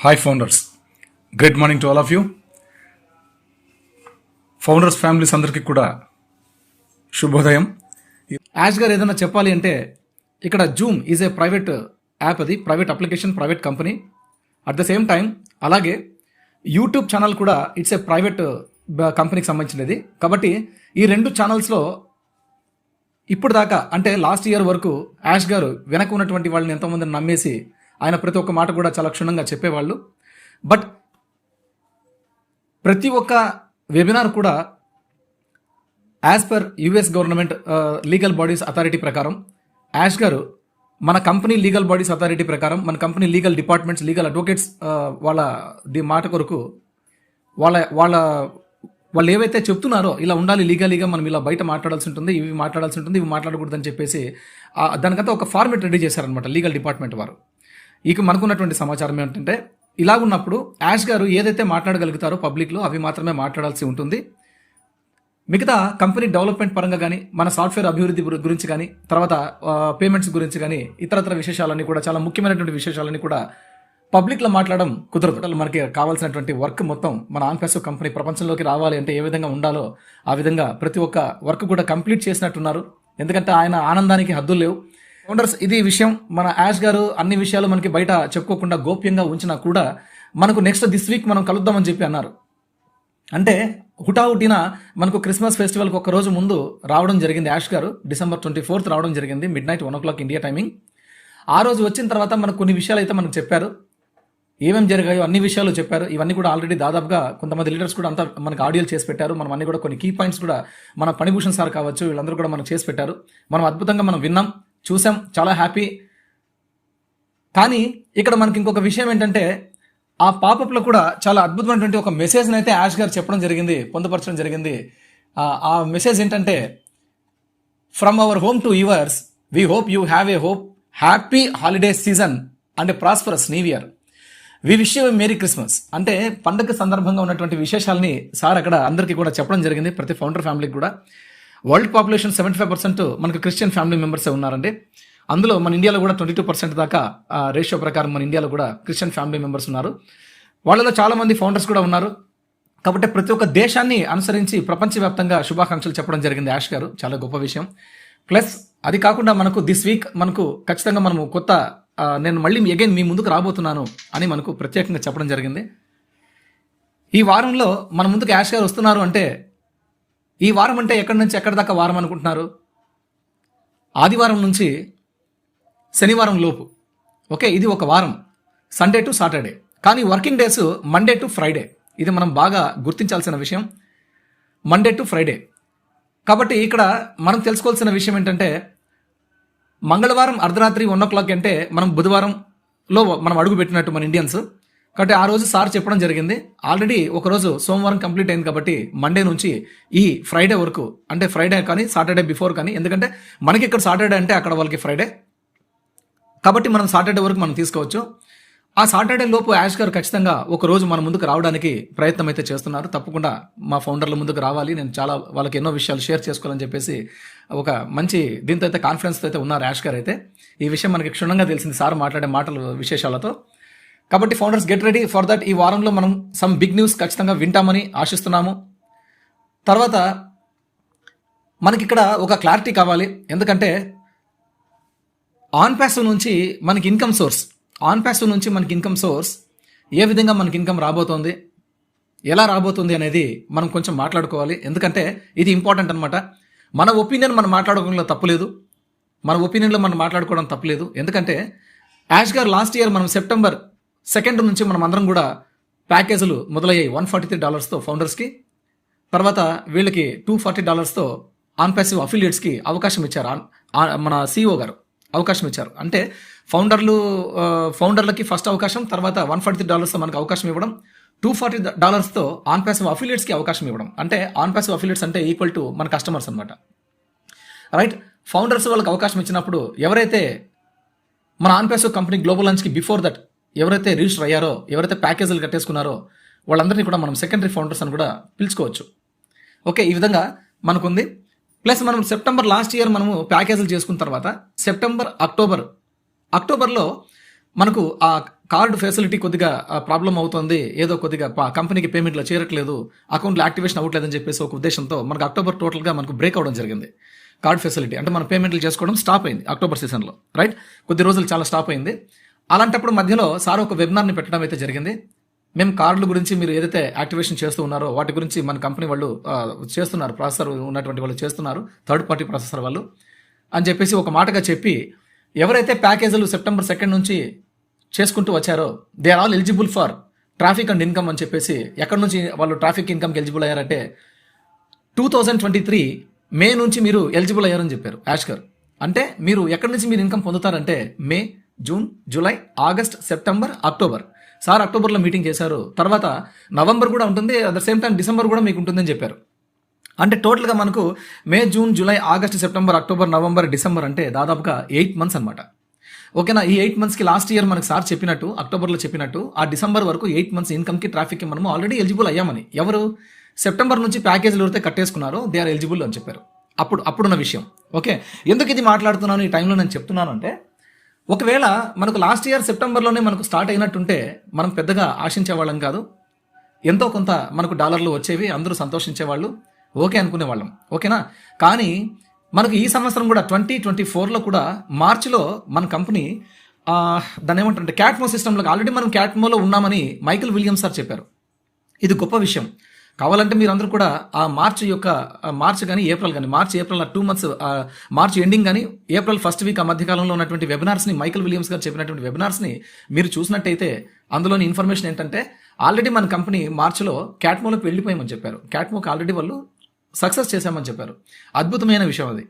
Hi founders great morning to all of you founders families అందరికీ కూడా శుభోదయం. Ash గారు ఏదైనా చెప్పాలి అంటే ఇక్కడ Zoom is a private app అది private application private company at the same time అలాగే యూట్యూబ్ ఛానల్ కూడా ఇట్స్ ఏ ప్రైవేట్ కంపెనీకి సంబంధించినది. కాబట్టి ఈ రెండు ఛానల్స్లో ఇప్పుడు దాకా అంటే లాస్ట్ ఇయర్ వరకు యాష్ గారు వెనక ఉన్నటువంటి వాళ్ళని ఎంతోమందిని నమ్మేసి ఆయన ప్రతి ఒక్క మాట కూడా చాలా క్షుణ్ణంగా చెప్పేవాళ్ళు. బట్ ప్రతి ఒక్క వెబినార్ కూడా as per US government legal bodies authority ప్రకారం యాష్ గారు మన కంపెనీ లీగల్ బాడీస్ అథారిటీ ప్రకారం మన company legal departments legal advocates వాళ్ళ ది మాట కొరకు వాళ్ళ వాళ్ళ వాళ్ళు ఏవైతే చెప్తున్నారో ఇలా ఉండాలి లీగలీగా మనం ఇలా బయట మాట్లాడాల్సి ఉంటుంది ఇవి మాట్లాడాల్సి ఉంటుంది ఇవి మాట్లాడకూడదని చెప్పేసి దానికంతా ఒక ఫార్మేట్ రెడీ చేశారనమాట లీగల్ డిపార్ట్మెంట్ వారు. ఇక మనకున్నటువంటి సమాచారం ఏంటంటే ఇలా ఉన్నప్పుడు యాష్ గారు ఏదైతే మాట్లాడగలుగుతారో పబ్లిక్లో అవి మాత్రమే మాట్లాడాల్సి ఉంటుంది. మిగతా కంపెనీ డెవలప్మెంట్ పరంగా కానీ మన సాఫ్ట్వేర్ అభివృద్ధి గురించి కానీ తర్వాత పేమెంట్స్ గురించి కానీ ఇతరతర విశేషాలన్నీ కూడా చాలా ముఖ్యమైనటువంటి విశేషాలన్నీ కూడా పబ్లిక్లో మాట్లాడడం కుదరదు. మనకి కావాల్సినటువంటి వర్క్ మొత్తం మన ఆన్ఫెస్ కంపెనీ ప్రపంచంలోకి రావాలి అంటే ఏ విధంగా ఉండాలో ఆ విధంగా ప్రతి ఒక్క వర్క్ కూడా కంప్లీట్ చేసినట్టున్నారు. ఎందుకంటే ఆయన ఆనందానికి హద్దులు లేవు. ఫౌండర్స్ ఇది విషయం మన యాష్ గారు అన్ని విషయాలు మనకి బయట చెప్పుకోకుండా గోప్యంగా ఉంచినా కూడా మనకు నెక్స్ట్ దిస్ వీక్ మనం కలుద్దామని చెప్పి అన్నారు. అంటే హుటాహుటిన మనకు క్రిస్మస్ ఫెస్టివల్కి ఒక రోజు ముందు రావడం జరిగింది యాష్ గారు. డిసెంబర్ ట్వంటీ ఫోర్త్ రావడం జరిగింది. Midnight one o'clock India timing ఆ రోజు వచ్చిన తర్వాత మనకు కొన్ని విషయాలు అయితే మనకు చెప్పారు. ఏమేమి జరిగాయో అన్ని విషయాలు చెప్పారు. ఇవన్నీ కూడా ఆల్రెడీ దాదాపుగా కొంతమంది లీడర్స్ కూడా అంతా మనకు ఆడియోలు చేసి పెట్టారు. మనం అన్ని కూడా కొన్ని కీ పాయింట్స్ కూడా మన పణిభూషణ్ సార్ కావచ్చు వీళ్ళందరూ కూడా మనకు చేసి పెట్టారు. మనం అద్భుతంగా మనం విన్నాం. చూసాం చాలా హ్యాపీ. కానీ ఇక్కడ మనకి ఇంకొక విషయం ఏంటంటే ఆ పాపప్లో కూడా చాలా అద్భుతమైనటువంటి ఒక మెసేజ్ని అయితే యాష్ గారు చెప్పడం జరిగింది పొందుపరచడం జరిగింది. ఆ- మెసేజ్ ఏంటంటే from our home to yours we hope you have a hope happy holiday season and prosperous new year we wish you merry Christmas అంటే పండగ సందర్భంగా ఉన్నటువంటి విశేషాలని సార్ అక్కడ అందరికీ కూడా చెప్పడం జరిగింది ప్రతి ఫౌండర్ ఫ్యామిలీకి కూడా. World population seventy five percent మనకు క్రిస్టియన్ ఫ్యామిలీ మెంబర్సే ఉన్నారండి. అందులో మన ఇండియాలో కూడా ట్వంటీ టూ పర్సెంట్ దాకా రేషియో ప్రకారం మన ఇండియాలో కూడా క్రిస్టియన్ ఫ్యామిలీ మెంబర్స్ ఉన్నారు. వాళ్ళలో చాలా మంది ఫౌండర్స్ కూడా ఉన్నారు. కాబట్టి ప్రతి ఒక్క దేశాన్ని అనుసరించి ప్రపంచవ్యాప్తంగా శుభాకాంక్షలు చెప్పడం జరిగింది యాష్ గారు. చాలా గొప్ప విషయం. ప్లస్ అది కాకుండా మనకు దిస్ వీక్ మనకు ఖచ్చితంగా మనము కొత్త నేను మళ్ళీ అగైన్ మీ ముందుకు రాబోతున్నాను అని మనకు ప్రత్యేకంగా చెప్పడం జరిగింది. ఈ వారంలో మన ముందుకు యాష్ గారు వస్తున్నారు అంటే ఈ వారం అంటే ఎక్కడి నుంచి ఎక్కడి దాకా వారం అనుకుంటున్నారు? ఆదివారం నుంచి శనివారం లోపు. ఓకే ఇది ఒక వారం. సండే టు సాటర్డే కానీ working days Monday to Friday ఇది మనం బాగా గుర్తించాల్సిన విషయం. మండే టు ఫ్రైడే కాబట్టి ఇక్కడ మనం తెలుసుకోవాల్సిన విషయం ఏంటంటే మంగళవారం అర్ధరాత్రి వన్ ఓ క్లాక్ అంటే మనం బుధవారంలో మనం అడుగు పెట్టినట్టు మన ఇండియన్స్ కాబట్టి ఆ రోజు సార్ చెప్పడం జరిగింది. ఆల్రెడీ ఒకరోజు సోమవారం కంప్లీట్ అయింది కాబట్టి మండే నుంచి ఈ ఫ్రైడే వరకు అంటే ఫ్రైడే కానీ సాటర్డే బిఫోర్ కానీ ఎందుకంటే మనకి ఇక్కడ సాటర్డే అంటే అక్కడ వాళ్ళకి ఫ్రైడే కాబట్టి మనం సాటర్డే వరకు మనం తీసుకోవచ్చు. ఆ సాటర్డే లోపు యాష్ గారు ఖచ్చితంగా ఒక రోజు మన ముందుకు రావడానికి ప్రయత్నం అయితే చేస్తున్నారు. తప్పకుండా మా ఫౌండర్ల ముందుకు రావాలి. నేను చాలా వాళ్ళకి ఎన్నో విషయాలు షేర్ చేసుకోవాలని చెప్పేసి ఒక మంచి దీంతో అయితే కాన్ఫిడెన్స్తో అయితే ఉన్నారు యాష్ గారు అయితే. ఈ విషయం మనకి క్షుణ్ణంగా తెలిసింది సార్ మాట్లాడే మాటలు విశేషాలతో. కాబట్టి founders get ready for that ఈ వారంలో మనం సమ్ బిగ్ న్యూస్ ఖచ్చితంగా వింటామని ఆశిస్తున్నాము. తర్వాత మనకి ఇక్కడ ఒక క్లారిటీ కావాలి. ఎందుకంటే ఆన్ ప్యాసివ్ నుంచి మనకి ఇన్కమ్ సోర్స్ ఆన్ ప్యాసివ్ నుంచి మనకి ఇన్కమ్ సోర్స్ ఏ విధంగా మనకి ఇన్కమ్ రాబోతోంది ఎలా రాబోతుంది అనేది మనం కొంచెం మాట్లాడుకోవాలి. ఎందుకంటే ఇది ఇంపార్టెంట్ అనమాట మన ఒపీనియన్ మనం మాట్లాడుకోవడంలో తప్పులేదు. మన ఒపీనియన్లో మనం మాట్లాడుకోవడం తప్పులేదు. ఎందుకంటే యాష్ గారు లాస్ట్ ఇయర్ మనం సెప్టెంబర్ సెకండ్ నుంచి మనం అందరం కూడా ప్యాకేజీలు మొదలయ్యాయి. వన్ ఫార్టీ త్రీ డాలర్స్తో ఫౌండర్స్కి తర్వాత వీళ్ళకి టూ ఫార్టీ డాలర్స్తో ఆన్ ప్యాసివ్ అఫిలియేట్స్కి అవకాశం ఇచ్చారు. ఆన్- మన సిఇఓ గారు అవకాశం ఇచ్చారు. అంటే ఫౌండర్లు ఫౌండర్లకి ఫస్ట్ అవకాశం తర్వాత వన్ ఫార్టీ త్రీ డాలర్స్తో మనకు అవకాశం ఇవ్వడం టూ ఫార్టీ డాలర్స్తో ఆన్ ప్యాసివ్ అఫిలియేట్స్కి అవకాశం ఇవ్వడం. అంటే ఆన్ ప్యాసివ్ అఫిలియేట్స్ అంటే ఈక్వల్ టు మన కస్టమర్స్ అనమాట రైట్ ఫౌండర్స్ వాళ్ళకి అవకాశం ఇచ్చినప్పుడు ఎవరైతే మన ఆన్ ప్యాసివ్ కంపెనీ గ్లోబల్ లంచ్కి బిఫోర్ దట్ ఎవరైతే రిజిస్టర్ అయ్యారో ఎవరైతే ప్యాకేజీలు కట్టేసుకున్నారో వాళ్ళందరినీ కూడా మనం సెకండరీ ఫౌండర్స్ అని కూడా పిలుచుకోవచ్చు. ఓకే ఈ విధంగా మనకుంది. ప్లస్ మనం సెప్టెంబర్ లాస్ట్ ఇయర్ మనము ప్యాకేజీలు చేసుకున్న తర్వాత సెప్టెంబర్ అక్టోబర్ అక్టోబర్లో మనకు ఆ కార్డు ఫెసిలిటీ కొద్దిగా ప్రాబ్లం అవుతుంది. ఏదో కొద్దిగా కంపెనీకి పేమెంట్లో చేరట్లేదు. అకౌంట్లో యాక్టివేషన్ అవ్వట్లేదని చెప్పేసి ఒక ఉద్దేశంతో మనకు అక్టోబర్ టోటల్గా మనకు బ్రేక్ అవడం జరిగింది. కార్డ్ ఫెసిలిటీ అంటే మన పేమెంట్లు చేసుకోవడం స్టాప్ అయింది అక్టోబర్ సీజన్లో రైట్ కొద్ది రోజులు చాలా స్టాప్ అయింది. అలాంటప్పుడు మధ్యలో సార్ ఒక వెబినార్ని పెట్టడం అయితే జరిగింది. మేము కార్డుల గురించి మీరు ఏదైతే యాక్టివేషన్ చేస్తూ ఉన్నారో వాటి గురించి మన కంపెనీ వాళ్ళు చేస్తున్నారు. ప్రాసెసర్ ఉన్నటువంటి వాళ్ళు చేస్తున్నారు. థర్డ్ పార్టీ ప్రాసెసర్ వాళ్ళు. అని చెప్పేసి ఒక మాటగా చెప్పి ఎవరైతే ప్యాకేజీలు సెప్టెంబర్ సెకండ్ నుంచి చేసుకుంటూ వచ్చారో they are all eligible for traffic and income అని చెప్పేసి ఎక్కడి నుంచి వాళ్ళు ట్రాఫిక్ ఇన్కమ్కి ఎలిజిబుల్ అయ్యారంటే two thousand twenty three May నుంచి మీరు ఎలిజిబుల్ అయ్యారని చెప్పారు. యాష్కర్ అంటే మీరు ఎక్కడి నుంచి మీరు income పొందుతారంటే May June July August September October. Sir అక్టోబర్లో మీటింగ్ చేశారు. తర్వాత నవంబర్ కూడా ఉంటుంది. At the same time December కూడా మీకు ఉంటుందని చెప్పారు. అంటే టోటల్గా మనకు May June July August September October November December అంటే దాదాపుగా ఎయిట్ మంత్స్ అనమాట ఓకేనా? ఈ ఎయిట్ మంత్స్కి లాస్ట్ ఇయర్ మనకు సార్ చెప్పినట్టు అక్టోబర్లో చెప్పినట్టు ఆ డిసెంబర్ వరకు ఎయిట్ మంత్స్ ఇన్కమ్కి ట్రాఫిక్కి మనము ఆల్రెడీ ఎలిజిబుల్ అయ్యామని. ఎవరు? సెప్టెంబర్ నుంచి ప్యాకేజీలు ఎవరైతే కట్టేసుకున్నారో దే ఆర్ ఎలిజిబుల్ అని చెప్పారు. అప్పుడు అప్పుడున్న విషయం. ఓకే? ఎందుకు ఇది మాట్లాడుతున్నాను ఈ టైంలో నేను చెప్తున్నాను అంటే ఒకవేళ మనకు లాస్ట్ ఇయర్ సెప్టెంబర్లోనే మనకు స్టార్ట్ అయినట్టుంటే మనం పెద్దగా ఆశించే వాళ్ళం కాదు. ఎంతో కొంత మనకు డాలర్లు వచ్చేవి అందరూ సంతోషించేవాళ్ళు ఓకే అనుకునేవాళ్ళం. ఓకేనా? కానీ మనకు ఈ సంవత్సరం కూడా ట్వంటీ ట్వంటీ ఫోర్లో కూడా మార్చిలో మన కంపెనీ దాని ఏమంటారంటే క్యాట్మో సిస్టంలో ఆల్రెడీ మనం క్యాట్మోలో ఉన్నామని మైకిల్ విలియమ్స్ సార్ చెప్పారు. ఇది గొప్ప విషయం. కావాలంటే మీరందరూ కూడా ఆ మార్చ్ యొక్క మార్చ్ కానీ ఏప్రిల్ కానీ March April two months March ending కానీ ఏప్రిల్ ఫస్ట్ వీక్ ఆ మధ్యకాలంలో ఉన్నటువంటి వెబినార్స్ని మైకల్ విలియమ్స్ గారు చెప్పినటువంటి వెబినార్స్ని మీరు చూసినట్టయితే అందులోని ఇన్ఫర్మేషన్ ఏంటంటే ఆల్రెడీ మన కంపెనీ మార్చిలో క్యాట్మోలోకి వెళ్ళిపోయామని చెప్పారు. క్యాట్మోకి ఆల్రెడీ వాళ్ళు సక్సెస్ చేశామని చెప్పారు. అద్భుతమైన విషయం అది.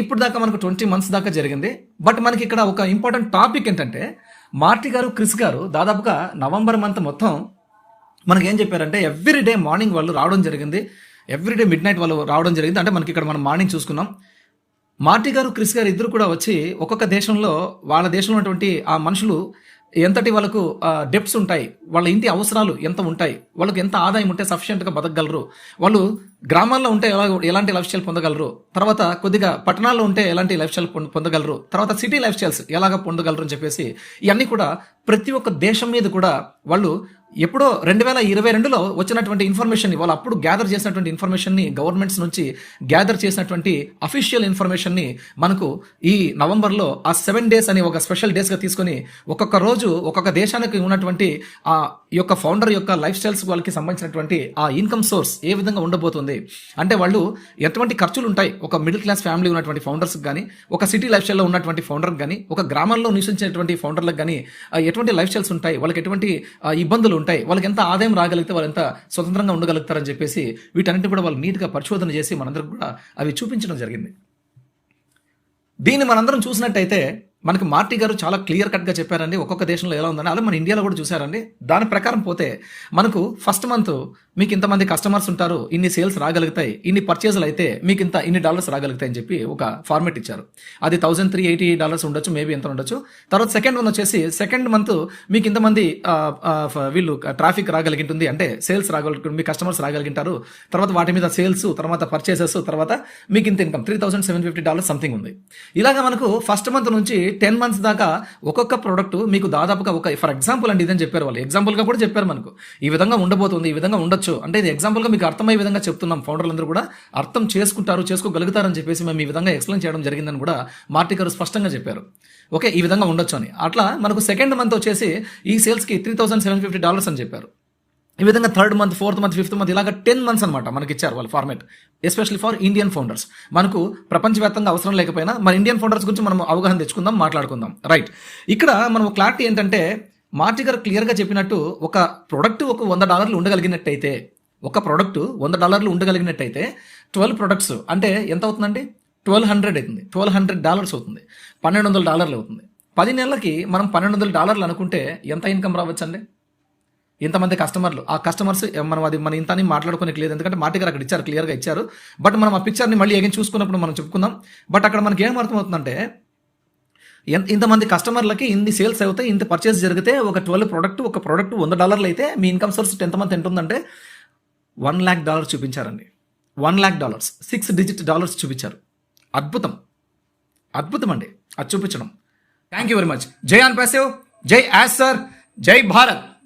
ఇప్పుడు దాకా మనకు ట్వంటీ మంత్స్ దాకా జరిగింది. బట్ మనకి ఇక్కడ ఒక ఇంపార్టెంట్ టాపిక్ ఏంటంటే మార్టి గారు క్రిస్ గారు దాదాపుగా నవంబర్ మంత్ మొత్తం మనకి ఏం చెప్పారంటే ఎవ్రీ డే మార్నింగ్ వాళ్ళు రావడం జరిగింది. ఎవ్రీ డే మిడ్ నైట్ వాళ్ళు రావడం జరిగింది. అంటే మనకి ఇక్కడ మనం మార్నింగ్ చూసుకున్నాం. మార్టీ గారు క్రిస్ గారు ఇద్దరు కూడా వచ్చి ఒక్కొక్క దేశంలో వాళ్ళ దేశంలో ఉన్నటువంటి ఆ మనుషులు ఎంతటి వాళ్ళకు డెప్స్ ఉంటాయి వాళ్ళ ఇంటి అవసరాలు ఎంత ఉంటాయి వాళ్ళకి ఎంత ఆదాయం ఉంటే సఫిషియెంట్గా బతకగలరు వాళ్ళు గ్రామాల్లో ఉంటే ఎలా ఎలాంటి లైఫ్ స్టైల్ పొందగలరు తర్వాత కొద్దిగా పట్టణాల్లో ఉంటే ఎలాంటి లైఫ్ స్టైల్ పొందగలరు తర్వాత సిటీ లైఫ్ స్టైల్స్ ఎలాగ పొందగలరు అని చెప్పేసి ఇవన్నీ కూడా ప్రతి ఒక్క దేశం మీద కూడా వాళ్ళు ఎప్పుడో రెండు వేల ఇరవై రెండులో వచ్చినటువంటి ఇన్ఫర్మేషన్ వాళ్ళు అప్పుడు గ్యాదర్ చేసినటువంటి ఇన్ఫర్మేషన్ని గవర్నమెంట్స్ నుంచి గ్యాదర్ చేసినటువంటి అఫీషియల్ ఇన్ఫర్మేషన్ని మనకు ఈ నవంబర్లో ఆ సెవెన్ డేస్ అని ఒక స్పెషల్ డేస్గా తీసుకొని ఒక్కొక్క రోజు ఒక్కొక్క దేశానికి ఉన్నటువంటి ఆ యొక్క ఫౌండర్ యొక్క లైఫ్ స్టైల్స్ వాళ్ళకి సంబంధించినటువంటి ఆ ఇన్కమ్ సోర్స్ ఏ విధంగా ఉండబోతుంది. అంటే వాళ్ళు ఎటువంటి ఖర్చులు ఉంటాయి? ఒక మిడిల్ క్లాస్ ఫ్యామిలీ ఉన్నటువంటి ఫౌండర్స్కి కానీ ఒక సిటీ లైఫ్ స్టైల్లో ఉన్నటువంటి ఫౌండర్కి కానీ ఒక గ్రామాల్లో నివసించినటువంటి ఫౌండర్లకు కానీ ఎటువంటి లైఫ్ స్టైల్స్ ఉంటాయి? వాళ్ళకి ఎటువంటి ఇబ్బందులు ఉంటాయి. వాళ్ళకి ఎంత ఆదాయం రాగలిగితే వాళ్ళు ఎంత స్వతంత్రంగా ఉండగలుగుతారని చెప్పేసి వీటన్నిటిని కూడా వాళ్ళు నీట్గా పరిశోధన చేసి మనందరికి కూడా అవి చూపించడం జరిగింది. దీన్ని మనందరం చూసినట్టయితే మనకి మార్టీ గారు చాలా క్లియర్ కట్గా చెప్పారండి ఒక్కొక్క దేశంలో ఎలా ఉందని. అలా మన ఇండియాలో కూడా చూసారండి దాని ప్రకారం పోతే మనకు ఫస్ట్ మంత్ మీకు ఇంతమంది కస్టమర్స్ ఉంటారు ఇన్ని సేల్స్ రాగలుగుతాయి ఇన్ని పర్చేజ్లు అయితే మీకు ఇంత ఇన్ని డాలర్స్ రాగలుగుతాయి అని చెప్పి ఒక ఫార్మేట్ ఇచ్చారు. అది థౌసండ్ త్రీ ఎయిటీ డాలర్స్ ఉండొచ్చు మేబీ ఎంత ఉండొచ్చు. తర్వాత సెకండ్ వన్ వచ్చేసి సెకండ్ మంత్ మీకు ఇంతమంది ఫ- వీళ్ళు ట్రాఫిక్ రాగలిగింటుంది అంటే సేల్స్ రాగలిగి మీ కస్టమర్స్ రాగలిగింటారు. తర్వాత వాటి మీద సేల్స్ తర్వాత పర్చేసెస్ తర్వాత మీకు ఇంత income three thousand seven fifty dollars something ఉంది. ఇలాగా మనకు ఫస్ట్ మంత్ నుంచి టెన్ మంత్స్ దాకా ఒక్కొక్క ప్రోడక్ట్ మీకు దాదాపుగా ఒక ఫర్ ఎగ్జాంపుల్ అండి ఇదని చెప్పారు వాళ్ళు. ఎగ్జాంపుల్గా కూడా చెప్పారు మనకు. ఈ విధంగా ఉండబోతుంది ఈ విధంగా ఉండొచ్చు. అంటే ఇది ఎగ్జాంపుల్గా మీకు అర్థమయ్యే విధంగా చెప్తున్నాం. ఫౌండర్లందరూ కూడా అర్థం చేసుకుంటారు చేసుకోగలుగుతారని చెప్పేసి మేము ఈ విధంగా ఎక్స్ప్లెయిన్ చేయడం జరిగిందని కూడా మార్టీ గారు స్పష్టంగా చెప్పారు. ఓకే ఈ విధంగా ఉండొచ్చు అని. అట్లా మనకు సెకండ్ మంత్ వచ్చేసి ఈ సేల్స్కి three thousand seven fifty dollars అని చెప్పారు. ఈ విధంగా third month fourth month fifth month ఇలాగ టెన్ మంత్స్ అనమాట మనకి ఇచ్చారు వాళ్ళు format especially for Indian founders మనకు ప్రపంచవ్యాప్తంగా అవసరం లేకపోయినా మన ఇండియన్ ఫౌండర్స్ గురించి మనం అవగాహన తెచ్చుకుందాం మాట్లాడుకుందాం. రైట్ ఇక్కడ మనం క్లారిటీ ఏంటంటే మార్టి గారు క్లియర్గా చెప్పినట్టు ఒక ప్రొడక్ట్ ఒక వంద డాలర్లు ఉండగలిగినట్టయితే ఒక ప్రొడక్ట్ వంద డాలర్లు ఉండగలిగినట్టయితే ట్వెల్వ్ ప్రొడక్ట్స్ అంటే ఎంత అవుతుందండి? ట్వెల్వ్ హండ్రెడ్ అవుతుంది. ట్వెల్వ్ హండ్రెడ్ డాలర్స్ అవుతుంది. పన్నెండు వందల డాలర్లు అవుతుంది. పది నెలలకి మనం పన్నెండు వందల డాలర్లు అనుకుంటే ఎంత ఇన్కమ్ రావచ్చండి? ఇంతమంది కస్టమర్లు. ఆ కస్టమర్స్ మనం అది మన ఇంత అని మాట్లాడుకోనికి లేదు. ఎందుకంటే మాటిగారు అక్కడ ఇచ్చారు క్లియర్గా ఇచ్చారు. బట్ మనం ఆ పిక్చర్ని మళ్ళీ ఏం చూసుకున్నప్పుడు మనం చెప్పుకుందాం. బట్ అక్కడ మనకి ఏం అర్థమవుతుందంటే ఇంతమంది కస్టమర్లకి ఇన్ని సేల్స్ అవుతాయి ఇంత పర్చేస్ జరిగితే ఒక ట్వెల్వ్ ప్రోడక్ట్ ఒక ప్రోడక్ట్ వంద డాలర్లు అయితే మీ ఇన్కమ్ సోర్స్ టెన్త్ మంత్ ఎంత ఉందంటే one lakh dollars చూపించారండి. One lakh dollars. Six digit dollars చూపించారు. అద్భుతం. అద్భుతం అండి. అది చూపించడం. థ్యాంక్ యూ వెరీ మచ్ జై ఆన్ పాసివ్ జై యాస్ సార్. జై భారత్.